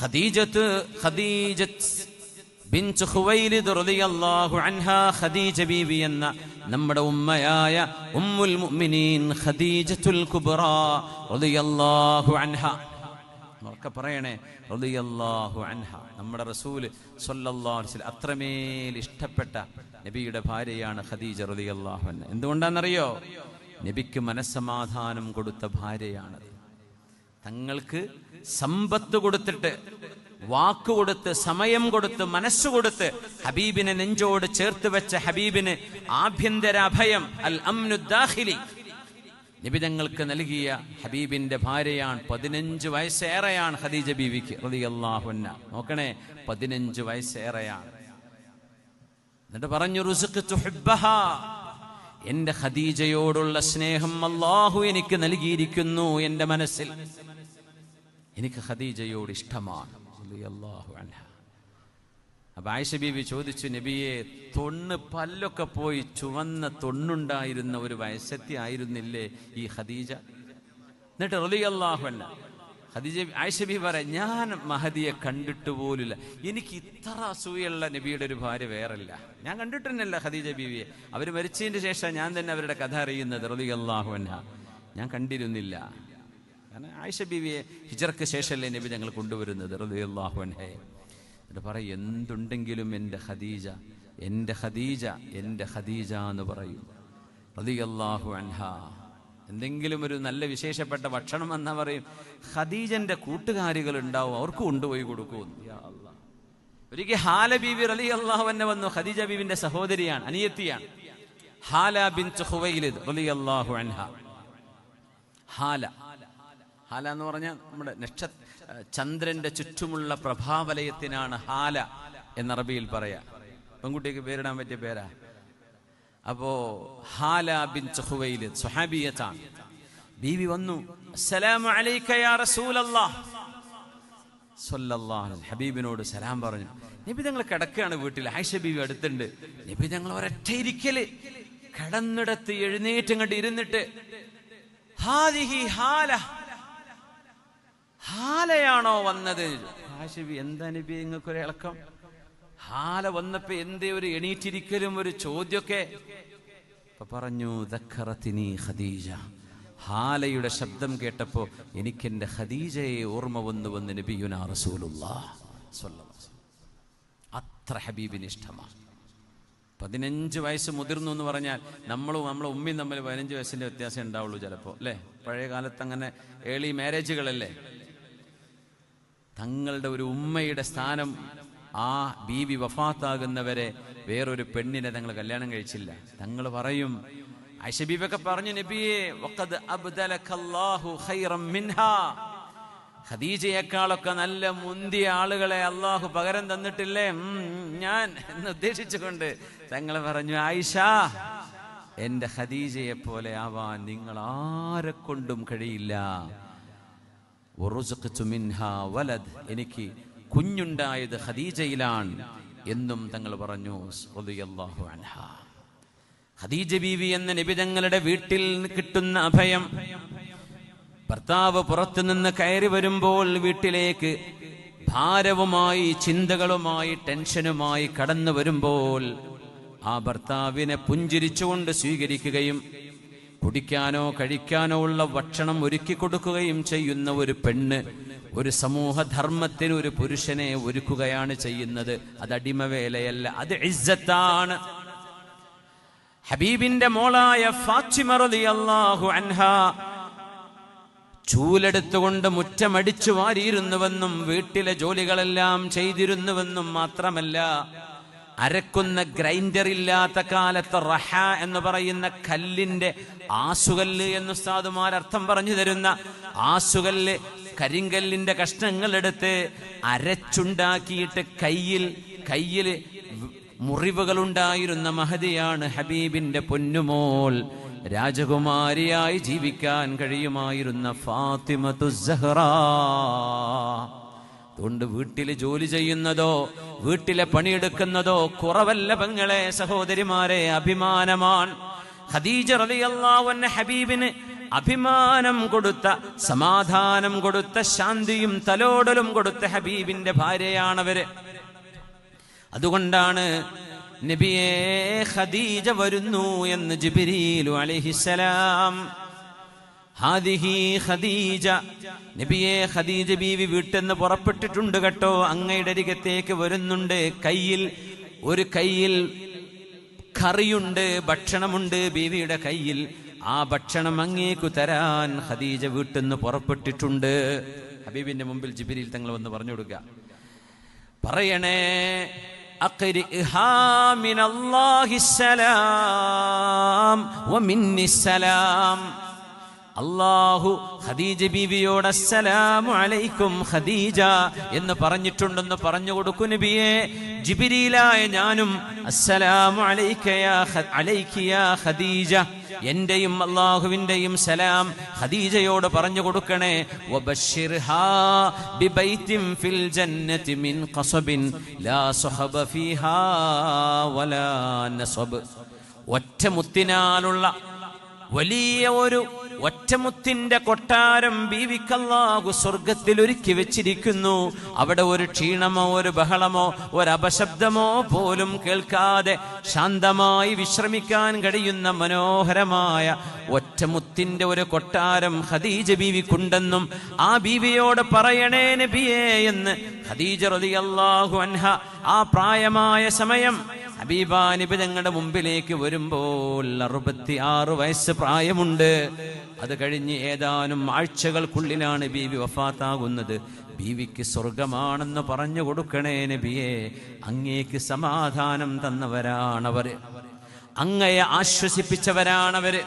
ഖദീജത്ത് ഖദീജത്ത് ഖദീജ ബീവി എന്ന നമ്മുടെ ഉമ്മയായ ഉമ്മുൽ മുഅ്മിനീൻ ഖദീജത്തുൽ കുബ്ര റളിയല്ലാഹു അൻഹ. ഉറക്കെ പറയണേ റളിയല്ലാഹു അൻഹ. നമ്മുടെ റസൂൽ സല്ലല്ലാഹു അലൈഹി വസല്ലം അത്രമേൽ ഇഷ്ടപ്പെട്ട നബിയുടെ ഭാര്യയാണ് ഖദീജ റളിയല്ലാഹു അൻഹ. എന്തുകൊണ്ടാണെന്നറിയോ നബിക്ക് മനസ്സമാധാനം കൊടുത്ത ഭാര്യയാണത്. തങ്ങൾക്ക് സമ്പത്ത് കൊടുത്തിട്ട് വാക്ക് കൊടുത്ത് സമയം കൊടുത്ത് മനസ്സ് കൊടുത്ത് ഹബീബിനെ നെഞ്ചോട് ചേർത്ത് വെച്ച ഹബീബിന് ആഭ്യന്തര അഭയം അൽ അംനുദാഹിലി നിബിതങ്ങൾക്ക് നൽകിയ ഹബീബിന്റെ ഭാര്യയാണ് പതിനഞ്ച് വയസ്സേറെയാണ് ഖദീജ ബീവിക്ക് റളിയല്ലാഹുന്ന നോക്കണേ പതിനഞ്ച് വയസ്സേറെയാണ്. എന്നിട്ട് പറഞ്ഞു റുസുക്ക് എന്റെ ഖദീജയോടുള്ള സ്നേഹം അള്ളാഹു എനിക്ക് നൽകിയിരിക്കുന്നു എന്റെ മനസ്സിൽ. എനിക്ക് ഖദീജയോട് ഇഷ്ടമാണ്. അപ്പൊ ആയിഷ ബീവി ചോദിച്ചു നബിയെ തൊണ്ണ് പല്ലൊക്കെ പോയി ചുവന്ന തൊണ്ണുണ്ടായിരുന്ന ഒരു വയസ്സത്തി ആയിരുന്നില്ലേ ഈ ഖദീജ? എന്നിട്ട് റലിയല്ലാഹു അല്ല ഖദീജ ആയിഷ ബീവി പറയാം ഞാൻ മഹദിയെ കണ്ടിട്ട് പോലില്ല എനിക്ക് ഇത്ര അസൂയുള്ള നബിയുടെ ഒരു ഭാര്യ വേറല്ല. ഞാൻ കണ്ടിട്ടുണ്ടല്ല ഖദീജ ബീവിയെ. അവർ മരിച്ചതിന് ശേഷം ഞാൻ തന്നെ അവരുടെ കഥ അറിയുന്നത്. റലിയല്ലാഹു അല്ല ഞാൻ കണ്ടിരുന്നില്ല. കാരണം ആയിഷ ബീവിയെ ഹിജർക്ക് ശേഷമല്ലേ നബി ഞങ്ങൾ കൊണ്ടുവരുന്നത് റളിയല്ലാഹു അൻഹയെ എന്നിട്ട് പറയും എന്തുണ്ടെങ്കിലും എന്റെ ഖദീജ എന്റെ ഖദീജ എന്റെ ഖദീജ എന്ന് പറയും. റളിയല്ലാഹു അൻഹ. എന്തെങ്കിലും ഒരു നല്ല വിശേഷപ്പെട്ട ഭക്ഷണം എന്നാ പറയും ഹദീജന്റെ കൂട്ടുകാരികൾ ഉണ്ടാവും അവർക്ക് കൊണ്ടുപോയി കൊടുക്കും. ഒരിക്കൽ ഹാല ബീവി റലി അള്ളാഹു എന്നെ വന്നു ഖദീജ ബീവിന്റെ സഹോദരിയാണ് അനിയത്തിയാണ്. ഹാല ബിൻ അൻഹ. ഹാല. ഹാല എന്ന് പറഞ്ഞാൽ നമ്മുടെ നക്ഷ ചന്ദ്രന്റെ ചുറ്റുമുള്ള പ്രഭാവലയത്തിനാണ് ഹാല എന്ന അറബിയിൽ പറയാ. പെൺകുട്ടിക്ക് പേരിടാൻ പറ്റിയ പേരാ. അപ്പോ ഹാല ബിൻ ചഹുവയിൽ സുഹാബിയത്താണ് ബീവി വന്നു ഹബീബിനോട് സലാം പറഞ്ഞു നബി ഞങ്ങൾ കിടക്കുകയാണ് വീട്ടിൽ ആയിഷ ബീവി അടുത്തുണ്ട്. നബി ഞങ്ങൾ ഒരൊറ്റ ഇരിക്കൽ കിടന്നിടത്ത് എഴുന്നേറ്റ് അങ്ങോട്ട് ഇരുന്നിട്ട് ഹാദിഹി ഹാല ഹാലയാണോ വന്നത്? ആയിഷ ബി എന്താ നബി നിങ്ങൾക്കൊരു ഇളക്കം? ഹാല വന്നപ്പോ എന്തേ ഒരു എണീറ്റിരിക്കലും ഒരു ചോദ്യമൊക്കെ? പറഞ്ഞു ഖദീജ. ഹാലയുടെ ശബ്ദം കേട്ടപ്പോ എനിക്ക് എന്റെ ഖദീജയെ ഓർമ്മ വന്നു വന്ന് നബിയുന. അത്ര ഹബീബിന് ഇഷ്ടമാണ് പതിനഞ്ച് വയസ്സ് മുതിർന്നു എന്ന് പറഞ്ഞാൽ നമ്മളും നമ്മളെ ഉമ്മയും തമ്മിൽ പതിനഞ്ച് വയസ്സിന്റെ വ്യത്യാസം ഉണ്ടാവുള്ളൂ ചിലപ്പോ അല്ലേ? പഴയ കാലത്ത് അങ്ങനെ ഏളി മാരേജുകളല്ലേ തങ്ങളുടെ ഒരു ഉമ്മയുടെ സ്ഥാനം ആ ബീവി വഫാത്താകുന്നവരെ വേറൊരു പെണ്ണിനെ തങ്ങൾ കല്യാണം കഴിച്ചില്ല. തങ്ങൾ പറയും ആയിഷ ബീബിയൊക്കെ പറഞ്ഞു നബിയെ ഖദീജയെക്കാളൊക്കെ നല്ല മുന്തിയ ആളുകളെ അള്ളാഹു പകരം തന്നിട്ടില്ലേ? ഞാൻ എന്ന് ഉദ്ദേശിച്ചുകൊണ്ട് തങ്ങൾ പറഞ്ഞു ആയിഷ എന്റെ ഖദീജയെ പോലെ ആവാൻ നിങ്ങൾ ആരെ കൊണ്ടും കഴിയില്ല. എനിക്ക് കുഞ്ഞുണ്ടായത് ഖദീജയിലാണ് എന്നും തങ്ങൾ പറഞ്ഞു ഖദീജ ബീവി എന്ന നബി തങ്ങളുടെ വീട്ടിൽ കിട്ടുന്ന അഭയം ഭർത്താവ് പുറത്തുനിന്ന് കയറി വരുമ്പോൾ വീട്ടിലേക്ക് ഭാരവുമായി ചിന്തകളുമായി ടെൻഷനുമായി കടന്നു വരുമ്പോൾ ആ ഭർത്താവിനെ പുഞ്ചിരിച്ചുകൊണ്ട് സ്വീകരിക്കുകയും കുടിക്കാനോ കഴിക്കാനോ ഉള്ള ഭക്ഷണം ഒരുക്കി കൊടുക്കുകയും ചെയ്യുന്ന ഒരു പെണ്ണ് ഒരു സമൂഹധർമ്മത്തിന് ഒരു പുരുഷനെ ഒരുക്കുകയാണ് ചെയ്യുന്നത്. അത് അടിമവേലയല്ല അത് ഇസ്സത്താണ്. ഹബീബിന്റെ മോളായ ഫാത്തിമ റളിയല്ലാഹു അൻഹ ചൂലെടുത്തുകൊണ്ട് മുറ്റമടിച്ചു വാരിയിരുന്നുവെന്നും വീട്ടിലെ ജോലികളെല്ലാം ചെയ്തിരുന്നുവെന്നും മാത്രമല്ല അരക്കുന്ന ഗ്രൈൻഡർ ഇല്ലാത്ത കാലത്ത് റഹ എന്ന് പറയുന്ന കല്ലിന്റെ ആസുകല്ല് എന്ന് ഉസ്താദുമാർ അർത്ഥം പറഞ്ഞു തരുന്ന ആസുകല്ല് കരിങ്കല്ലിന്റെ കഷ്ണങ്ങൾ എടുത്ത് അരച്ചുണ്ടാക്കിയിട്ട് കയ്യിൽ കയ്യിൽ മുറിവുകളുണ്ടായിരുന്ന മഹതിയാണ് ഹബീബിന്റെ പൊന്നുമോൾ. രാജകുമാരിയായി ജീവിക്കാൻ കഴിയുമായിരുന്ന ഫാത്തിമത്തു സഹ്റ അതുകൊണ്ട് വീട്ടിൽ ജോലി ചെയ്യുന്നതോ വീട്ടിലെ പണിയെടുക്കുന്നതോ കുറവല്ല പെങ്ങളെ സഹോദരിമാരെ അഭിമാനമാണ്. ഖദീജ റളിയല്ലാഹു ഹബീബിന് അഭിമാനം കൊടുത്ത സമാധാനം കൊടുത്ത ശാന്തിയും തലോടലും കൊടുത്ത ഹബീബിന്റെ ഭാര്യയാണവര്. അതുകൊണ്ടാണ് നബിയെ ഖദീജ വരുന്നു എന്ന് ജിബിരിയിലു അലൈഹിസലാം ഹാദിഹി ഖദീജ. നബിയെ ഖദീജ ബീവി വീട്ടെന്ന് പുറപ്പെട്ടിട്ടുണ്ട് കേട്ടോ. അങ്ങയുടെ അരികത്തേക്ക് വരുന്നുണ്ട്. കയ്യിൽ ഒരു കയ്യിൽ കറിയുണ്ട് ഭക്ഷണമുണ്ട് ബീവിയുടെ കയ്യിൽ. ആ ഭക്ഷണം അങ്ങേക്കു തരാൻ ഖദീജ വീട്ടിന്ന് പുറപ്പെട്ടിട്ടുണ്ട്. ഹബീബിന്റെ മുമ്പിൽ ജിബിരിയിൽ തങ്ങൾ വന്ന് പറഞ്ഞു കൊടുക്കുക പറയണേ അക്കരി അള്ളാഹു ഖദീജ ബീവിയോട് അസ്സലാമു അലൈക്കും ഖദീജ എന്ന് പറഞ്ഞിട്ടുണ്ടെന്ന് പറഞ്ഞു കൊടുക്കു നബിയെ. ജിബിരിയിലായ ഞാനും അസ്സലാമു അലൈക്കയാ ഖദീജ. എന്റെയും അള്ളാഹുവിന്റെയും സലാം ഖദീജയോട് പറഞ്ഞു കൊടുക്കണേ. ഒറ്റ മുത്തിനാലുള്ള ഫിൽ മിൻ ലാ ഫീഹാ വലാ നസബ്. ഒറ്റമുത്തിനാലുള്ള വലിയ ഒരു ഒറ്റമുത്തിന്റെ കൊട്ടാരം ബീവിക്കല്ലാഹു സ്വർഗത്തിൽ ഒരുക്കി വെച്ചിരിക്കുന്നു. അവിടെ ഒരു ക്ഷീണമോ ഒരു ബഹളമോ ഒരു പോലും കേൾക്കാതെ ശാന്തമായി വിശ്രമിക്കാൻ കഴിയുന്ന മനോഹരമായ ഒറ്റമുത്തിന്റെ ഒരു കൊട്ടാരം ഖദീജ ബീവിക്കുണ്ടെന്നും ആ ബീവിയോട് പറയണേ നബിയേ എന്ന് ഖദീജ റളിയല്ലാഹു അൻഹ ആ പ്രായമായ സമയം ഹബീബാനിബി ഞങ്ങളുടെ മുമ്പിലേക്ക് വരുമ്പോൾ അറുപത്തി ആറ് വയസ്സ് പ്രായമുണ്ട്. അത് കഴിഞ്ഞ് ഏതാനും ആഴ്ചകൾക്കുള്ളിലാണ് ബീവി വഫാത്താകുന്നത്. ബീവിക്ക് സ്വർഗമാണെന്ന് പറഞ്ഞു കൊടുക്കണേ നബിയെ അങ്ങേക്ക് സമാധാനം തന്നവരാണവര്. അങ്ങയെ ആശ്വസിപ്പിച്ചവരാണവര്.